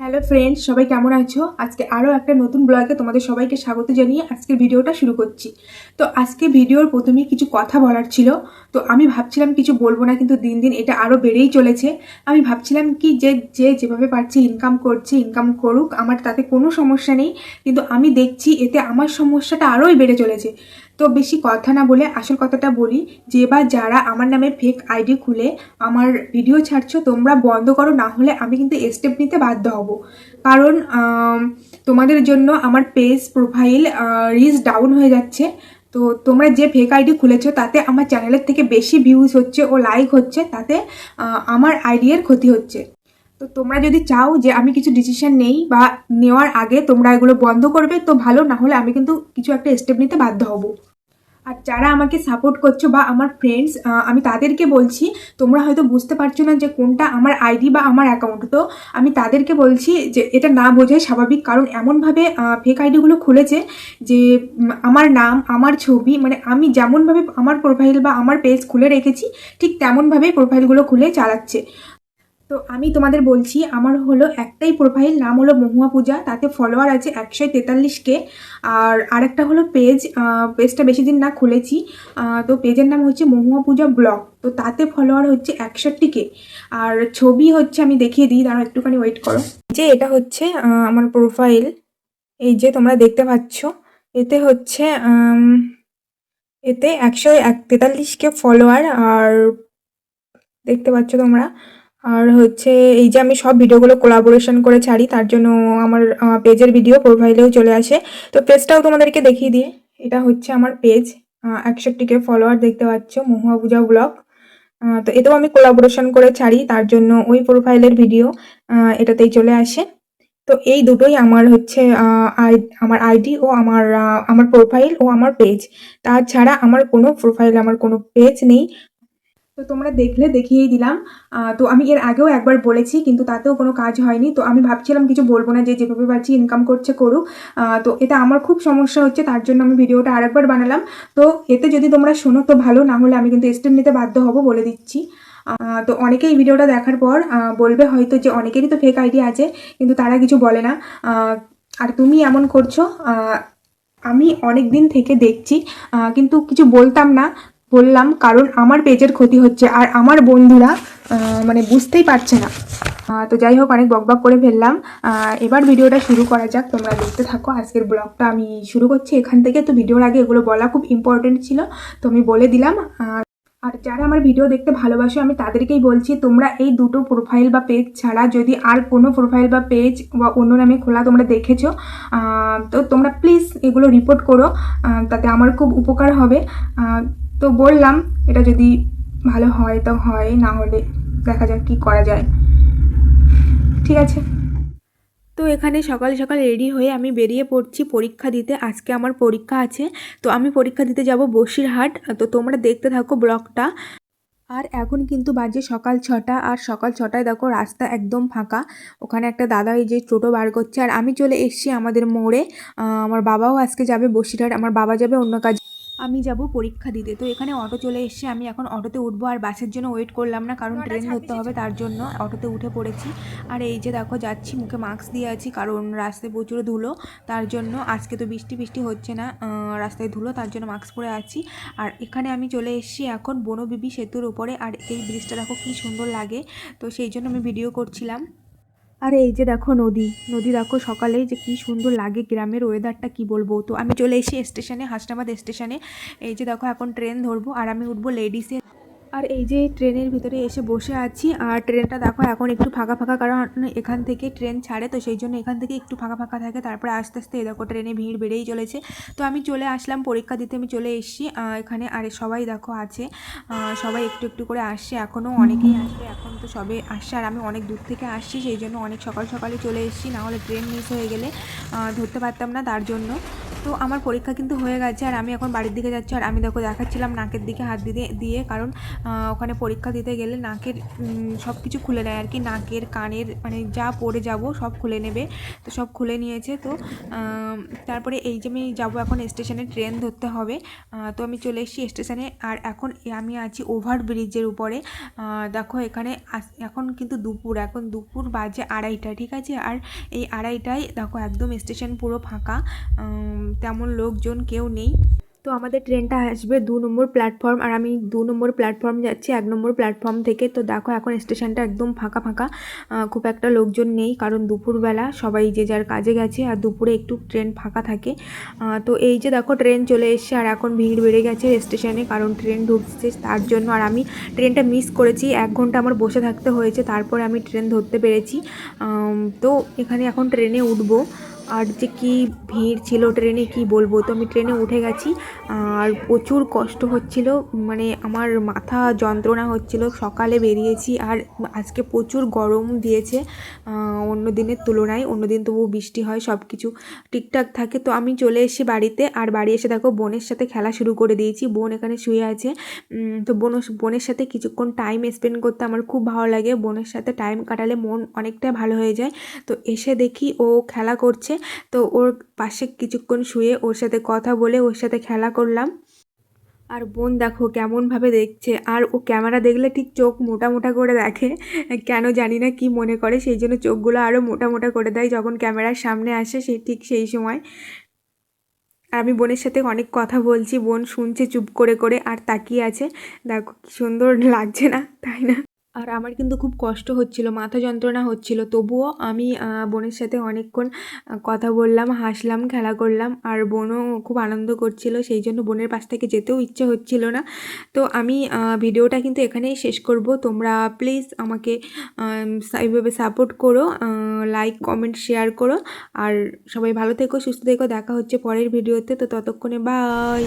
Hello friends, সবাই কেমন আছো? আজকে আরও একটা নতুন ব্লগে তোমাদের সবাইকে স্বাগত জানিয়ে আজকের ভিডিওটা শুরু করছি। তো আজকে ভিডিওর প্রথমেই কিছু কথা বলার ছিল। তো আমি ভাবছিলাম কিছু বলব না, কিন্তু দিন দিন এটা আরও বেড়েই চলেছে। আমি ভাবছিলাম কি যে যে যেভাবে পারছি ইনকাম করছে ইনকাম করুক, আমার তাতে কোনো সমস্যা নেই। কিন্তু আমি দেখছি এতে আমার সমস্যাটা আরোই বেড়ে চলেছে। তো বেশি কথা না বলে আসল কথাটা বলি যে বা যারা আমার নামে ফেক আইডি খুলে আমার ভিডিও ছাড়ছো, তোমরা বন্ধ করো, না হলে আমি কিন্তু স্টেপ নিতে বাধ্য হব। কারণ তোমাদের জন্য আমার পেজ প্রোফাইল রিচ ডাউন হয়ে যাচ্ছে। তো তোমরা যে ফেক আইডি খুলেছো, তাতে আমার চ্যানেলের থেকে বেশি ভিউজ হচ্ছে ও লাইক হচ্ছে, তাতে আমার আইডিয়ার ক্ষতি হচ্ছে। তো তোমরা যদি চাও যে আমি কিছু ডিসিশন নেই বা নেওয়ার আগে তোমরা এগুলো বন্ধ করবে, তো ভালো, না হলে আমি কিন্তু কিছু একটা স্টেপ নিতে বাধ্য হব। আর যারা আমাকে সাপোর্ট করছ বা আমার ফ্রেন্ডস আমি তাদেরকে বলছি, তোমরা হয়তো বুঝতে পারছ না যে কোনটা আমার আইডি বা আমার অ্যাকাউন্ট তো আমি তাদেরকে বলছি যে এটা না বোঝাই স্বাভাবিক, কারণ এমনভাবে ফেক আইডিগুলো খুলেছে যে আমার নাম, আমার ছবি মানে আমি যেমনভাবে আমার প্রোফাইল বা আমার পেজ খুলে রেখেছি, ঠিক তেমনভাবেই প্রোফাইলগুলো খুলে চালাচ্ছে। তো আমি তোমাদের বলছি, আমার হলো একটাই প্রোফাইল নাম হলো মহুয়া পূজা, তাতে ফলোয়ার আছে একশো তেতাল্লিশকে। আর আরেকটা হলো পেজ পেজটা বেশি দিন না খুলেছি। তো পেজের নাম হচ্ছে মহুয়া পূজা ব্লগ তো তাতে ফলোয়ার হচ্ছে একষট্টিকে। আর ছবি হচ্ছে আমি দেখিয়ে দিই, দাঁড়াও একটুখানি ওয়েট করো। যে এটা হচ্ছে আমার প্রোফাইল এই যে তোমরা দেখতে পাচ্ছ, এতে হচ্ছে এতে একশো এক তেতাল্লিশকে ফলোয়ার আর দেখতে পাচ্ছ তোমরা আর হচ্ছে এই যে আমি সব ভিডিওগুলো কোলাবোরেশন করে ছাড়ি, তার জন্য আমার পেজের ভিডিও প্রোফাইলেও চলে আসে। তো পেজটাও তোমাদেরকে দেখিয়ে দিয়ে এটা হচ্ছে আমার পেজ একষট্টিকে ফলোয়ার দেখতে পাচ্ছ, মহুয়া পূজা ব্লগ তো এতেও আমি কোলাবোরেশন করে ছাড়ি, তার জন্য ওই প্রোফাইলের ভিডিও এটাতেই চলে আসে। তো এই দুটোই আমার হচ্ছে আমার আইডি ও আমার আমার প্রোফাইল ও আমার পেজ তাছাড়া আমার কোনো প্রোফাইল আমার কোনো পেজ নেই। তো তোমরা দেখলে, দেখিয়েই দিলাম। তো আমি এর আগেও একবার বলেছি, কিন্তু তাতেও কোনো কাজ হয়নি। তো আমি ভাবছিলাম কিছু বলব না যে যেভাবে পারছি ইনকাম করছে, করুক। তো এটা আমার খুব সমস্যা হচ্ছে, তার জন্য আমি ভিডিওটা আরেকবার বানালাম। তো এতে যদি তোমরা শোনো তো ভালো, না হলে আমি কিন্তু স্টেপ নিতে বাধ্য হব বলে দিচ্ছি। তো অনেকেই ভিডিওটা দেখার পর বলবে হয়তো যে অনেকেরই তো ফেক আইডি আছে, কিন্তু তারা কিছু বলে না। আর তুমি এমন করছ আমি অনেক দিন থেকে দেখছি কিন্তু কিছু বলতাম না। বললাম, কারণ আমার পেজের ক্ষতি হচ্ছে আর আমার বন্ধুরা মানে বুঝতেই পারছে না। তো যাই হোক, অনেক বকবক করে ফেললাম। এবার ভিডিওটা শুরু করা যাক। তোমরা দেখতে থাকো, আজকের ব্লগটা আমি শুরু করছি। এখান থেকে তো ভিডিওর আগে এগুলো বলা খুব ইম্পর্টেন্ট ছিল, তো আমি বলে দিলাম। আর যারা আমার ভিডিও দেখতে ভালোবাসো, আমি তাদেরকেই বলছি, তোমরা এই দুটো প্রোফাইল বা পেজ ছাড়া যদি আর কোনো প্রোফাইল বা পেজ বা অন্য নামে খোলা তোমরা দেখেছ তো তোমরা প্লিজ এগুলো রিপোর্ট করো তাতে আমার খুব উপকার হবে। তো বললাম, এটা যদি ভালো হয় তো হয়, না হলে দেখা যাক কি করা যায়। ঠিক আছে। তো এখানে সকাল সকাল রেডি হয়ে আমি বেরিয়ে পড়ছি পরীক্ষা দিতে। আজকে আমার পরীক্ষা আছে, তো আমি পরীক্ষা দিতে যাব বসিরহাট। তো তোমরা দেখতে থাকো ব্লগটা। আর এখন কিন্তু বাজে সকাল ছটা, আর সকাল ছটায় দেখো রাস্তা একদম ফাঁকা। ওখানে একটা দাদা এই যে টোটো বার করছে, আর আমি চলে এসেছি আমাদের মোড়ে। আমার বাবাও আজকে যাবে বসিরহাট, আমার বাবা যাবে অন্য কাজ আমি যাব পরীক্ষা দিতে। তো এখানে অটো চলে এসেছে আমি এখন অটোতে উঠবো আর বাসের জন্য ওয়েট করলাম না কারণ ট্রেন ধরতে হবে তার জন্য। অটোতে উঠে পড়েছি। আর এই যে দেখো যাচ্ছি মুখে মাস্ক দিয়ে আছি কারণ রাস্তায় প্রচুর ধুলো তার জন্য আজকে তো বৃষ্টি বৃষ্টি হচ্ছে না রাস্তায় ধুলো তার জন্য মাস্ক পরে আছি। আর এখানে আমি চলে এসেছি এখন বনবিবি সেতুর উপরে আর এই ব্রিজটা দেখো কী সুন্দর লাগে। তো সেই জন্য আমি ভিডিও করছিলাম। আর, এই যে দেখো নদী। নদী দেখো সকালে যে কি সুন্দর লাগে গ্রামের ওয়েদারটা কি বলব? তো আমি চলে এসেছি স্টেশনে হাসনাবাদ স্টেশনে এই যে দেখো, এখন ট্রেন ধরবো, আর আমি উঠবো লেডিসে আর এই যে ট্রেনের ভিতরে এসে বসে আছি, আর ট্রেনটা দেখো এখন একটু ফাঁকা ফাঁকা, কারণ এখান থেকে ট্রেন ছাড়ে, তো সেই জন্য এখান থেকে একটু ফাঁকা ফাঁকা থাকে। তারপরে আস্তে আস্তে দেখো ট্রেনে ভিড় বেড়েই চলেছে। তো আমি চলে আসলাম, পরীক্ষা দিতে আমি চলে এসেছি এখানে আর সবাই দেখো আছে। সবাই একটু একটু করে আসছে, এখনও অনেকেই আসবে, এখন তো সবে আসছে, আর আমি অনেক দূর থেকে আসছি, সেই জন্য অনেক সকাল সকালে চলে এসেছি না হলে ট্রেন মিস হয়ে গেলে ধরতে পারতাম না, তার জন্য। তো আমার পরীক্ষা কিন্তু হয়ে গেছে আর আমি এখন বাড়ির দিকে যাচ্ছি আর আমি দেখো দেখাচ্ছিলাম নাকের দিকে হাত দিতে, দিয়ে কারণ ওখানে পরীক্ষা দিতে গেলে নাকের সব কিছু খুলে নেয় আর কি নাকের, কানের মানে যা পড়ে যাব সব খুলে নেবে। তো সব খুলে নিয়েছে তো তারপরে এই যে আমি যাব এখন স্টেশনে, ট্রেন ধরতে হবে। তো আমি চলে এসেছি স্টেশনে আর এখন আমি আছি ওভার ব্রিজের উপরে। দেখো এখানে এখন কিন্তু দুপুর, এখন দুপুর বাজে আড়াইটা, ঠিক আছে? আর এই আড়াইটায় দেখো একদম স্টেশন পুরো ফাঁকা। তেমন লোকজন কেউ নেই। তো আমাদের ট্রেনটা আসবে দু নম্বর প্ল্যাটফর্ম আর আমি দু নম্বর প্ল্যাটফর্ম যাচ্ছি, এক নম্বর প্ল্যাটফর্ম থেকে। তো দেখো এখন স্টেশনটা একদম ফাঁকা ফাঁকা। খুব একটা লোকজন নেই কারণ দুপুরবেলা সবাই যে যার কাজে গেছে আর দুপুরে একটু ট্রেন ফাঁকা থাকে। তো এই যে দেখো ট্রেন চলে এসছে আর এখন ভিড় বেড়ে গেছে স্টেশনে কারণ ট্রেন ঢুকছে তার জন্য আর আমি ট্রেনটা মিস করেছি। এক ঘণ্টা আমার বসে থাকতে হয়েছে, তারপরে আমি ট্রেন ধরতে পেরেছি। তো এখানে এখন ট্রেনে উঠবো। আর যে কি ভিড় ছিল ট্রেনে কি বলব? তো আমি ট্রেনে উঠে গেছি, আর প্রচুর কষ্ট হচ্ছিল মানে আমার মাথা যন্ত্রণা হচ্ছিল, সকালে বেরিয়েছি আর আজকে প্রচুর গরম দিয়েছে অন্য দিনের তুলনায়, অন্য দিন তবু বৃষ্টি হয় সব কিছু ঠিকঠাক থাকে। তো আমি চলে এসেছি বাড়িতে আর বাড়ি এসে দেখো বোনের সাথে খেলা শুরু করে দিয়েছি, বোন এখানে শুয়ে আছে। তো বোন, বোনের সাথে কিছুক্ষণ টাইম স্পেন্ড করতে আমার খুব ভালো লাগে, বোনের সাথে টাইম কাটালে মন অনেকটাই ভালো হয়ে যায়। তো এসে দেখি ও খেলা করছে তো ওর পাশে কিছুক্ষণ শুয়ে ওর সাথে কথা বলে ওর সাথে খেলা করলাম। আর বোন দেখো কেমনভাবে দেখছে। আর ও ক্যামেরা দেখলে ঠিক চোখ মোটা মোটা করে দেখে। কেন জানি না কি মনে করে, সেই জন্য চোখগুলো আরও মোটা মোটা করে দেয় যখন ক্যামেরার সামনে আসে সে ঠিক সেই সময়। আর আমি বোনের সাথে অনেক কথা বলছি, বোন শুনছে চুপ করে করে আর তাকিয়ে আছে। দেখো কি সুন্দর লাগছে না, তাই না? আর আমার কিন্তু খুব কষ্ট হচ্ছিল মাথা যন্ত্রণা হচ্ছিল। তবুও আমি বোনের সাথে অনেকক্ষণ কথা বললাম হাসলাম খেলা করলাম আর বোনও খুব আনন্দ করছিল সেই জন্য বোনের পাশ থেকে যেতেও ইচ্ছে হচ্ছিল না। তো আমি ভিডিওটা কিন্তু এখানেই শেষ করব। তোমরা প্লিজ আমাকে আম, এইভাবে সাপোর্ট করো লাইক কমেন্ট শেয়ার করো আর সবাই ভালো থেকো সুস্থ থেকো। দেখা হচ্ছে পরের ভিডিওতে। তো ততক্ষণে বাই।